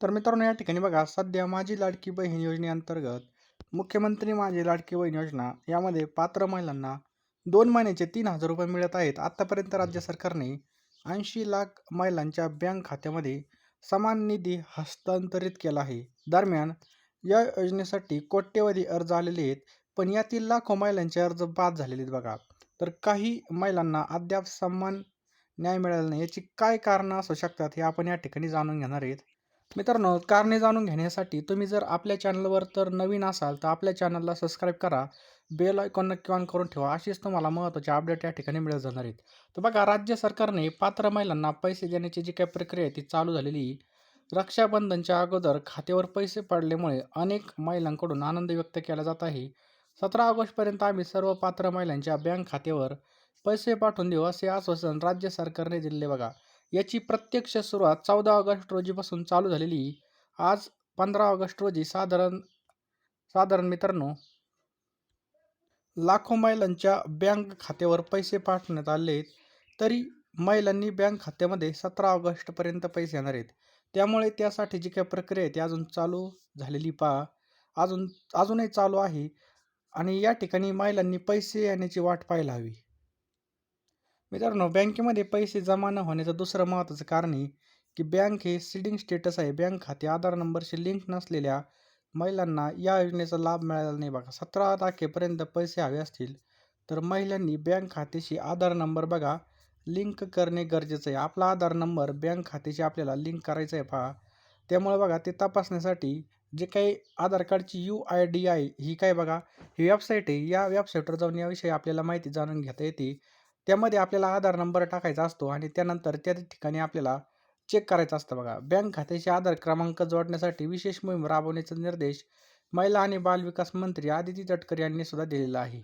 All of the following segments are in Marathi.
तर मित्रांनो या ठिकाणी बघा सध्या माझी लाडकी बहीण योजनेअंतर्गत मुख्यमंत्री माझी लाडकी बहीण योजना यामध्ये पात्र महिलांना दोन महिन्याचे तीन हजार रुपये मिळत आहेत. आत्तापर्यंत राज्य सरकारने ऐंशी लाख महिलांच्या बँक खात्यामध्ये समान निधी हस्तांतरित केला आहे. दरम्यान या योजनेसाठी कोट्यवधी अर्ज आलेले आहेत पण यातील लाखो महिलांचे अर्ज बाद झालेले आहेत बघा. तर काही महिलांना अद्याप समान न्याय मिळाला नाही. याची काय कारणं असू शकतात हे आपण या ठिकाणी जाणून घेणार आहेत. मित्रांनो कारणे जाणून घेण्यासाठी तुम्ही जर आपल्या चॅनलवर तर नवीन असाल तर आपल्या चॅनलला सबस्क्राईब करा. बेल आयकॉन नक्की ऑन करून ठेवा. अशीच तुम्हाला महत्त्वाचे अपडेट या ठिकाणी मिळत जाणार आहेत. तर बघा राज्य सरकारने पात्र महिलांना पैसे देण्याची जी काही प्रक्रिया आहे ती चालू झालेली आहे. रक्षाबंधनच्या अगोदर खात्यावर पैसे पडल्यामुळे अनेक महिलांकडून आनंद व्यक्त केला जात आहे. सतरा ऑगस्टपर्यंत आम्ही सर्व पात्र महिलांच्या बँक खात्यावर पैसे पाठवून देऊ असे आश्वासन राज्य सरकारने दिले बघा. याची प्रत्यक्ष सुरुवात चौदा ऑगस्ट रोजीपासून चालू झालेली आज पंधरा ऑगस्ट रोजी साधारण साधारण मित्रांनो लाखो महिलांच्या बँक खात्यावर पैसे पाठवण्यात आले तरी महिलांनी बँक खात्यामध्ये सतरा ऑगस्टपर्यंत पैसे येणार आहेत. त्यामुळे त्यासाठी जी काही प्रक्रिया आहे ती अजून चालू झालेली पहा. अजून अजूनही चालू आहे आणि या ठिकाणी महिलांनी पैसे येण्याची वाट पाहायला हवी. मित्रांनो बँकेमध्ये पैसे जमा न होण्याचं दुसरं महत्त्वाचं कारण आहे की बँक हे सीडिंग स्टेटस आहे. बँक खाते आधार नंबरशी लिंक नसलेल्या महिलांना या योजनेचा लाभ मिळाला नाही बघा. सतरा तारखेपर्यंत पैसे हवे असतील तर महिलांनी बँक खात्याशी आधार नंबर बघा. लिंक करणे गरजेचं आहे. आपला आधार नंबर बँक खात्याशी आपल्याला लिंक करायचा आहे पहा. त्यामुळे बघा ते तपासण्यासाठी जे काही आधार कार्डची यू आय डी आय ही काय बघा ही वेबसाईट आहे. या वेबसाईटवर जाऊन याविषयी आपल्याला माहिती जाणून घेता येते. त्यामध्ये आपल्याला आधार नंबर टाकायचा असतो आणि त्यानंतर त्या ठिकाणी आपल्याला चेक करायचं असतं बघा. बँक खात्याशी आधार क्रमांक जोडण्यासाठी विशेष मोहीम राबवण्याचा निर्देश महिला आणि बालविकास मंत्री आदिती तटकरे यांनी सुद्धा दिलेला आहे.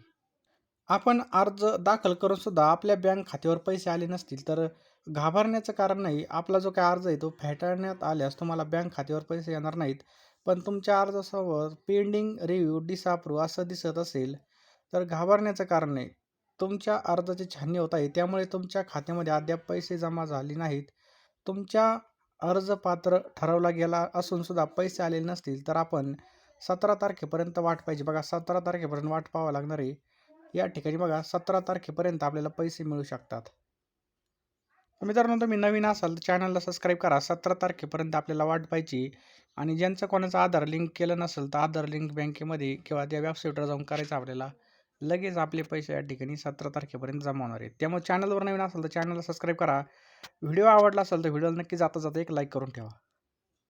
आपण अर्ज दाखल करून सुद्धा आपल्या बँक खात्यावर पैसे आले नसतील तर घाबरण्याचं कारण नाही. आपला जो काय अर्ज आहे तो फेटाळण्यात आल्यास तुम्हाला बँक खात्यावर पैसे येणार नाहीत. पण तुमच्या अर्जासमोर पेंडिंग रिव्ह्यू डिसअप्रूव्ह असं दिसत असेल तर घाबरण्याचं कारण नाही. तुमच्या अर्जाची छाननी होत आहे. त्यामुळे तुमच्या खात्यामध्ये अद्याप पैसे जमा झाले नाहीत. तुमच्या अर्ज पात्र ठरवला गेला असून सुद्धा पैसे आलेले नसतील तर आपण सतरा तारखेपर्यंत वाट पाहिजे बघा सतरा तारखेपर्यंत वाट पाहावं लागणार आहे. या ठिकाणी बघा सतरा तारखेपर्यंत आपल्याला पैसे मिळू शकतात. मित्रांनो तुम्ही नवीन असाल तर चॅनलला सबस्क्राईब करा. सतरा तारखेपर्यंत आपल्याला वाट पाहिजे आणि ज्यांचं कोणाचं आधार लिंक केलं नसेल तर आधार लिंक बँकेमध्ये किंवा त्या वेबसाईटवर जाऊन करायचं आपल्याला. लगेच आपले पैसे या ठिकाणी सतरा तारखेपर्यंत जमा होणार आहेत. त्यामुळे चॅनलवर नवीन असेल तर चॅनलला सबस्क्राईब करा. व्हिडिओ आवडला असेल तर व्हिडिओला नक्की जाता जाता एक लाईक करून ठेवा.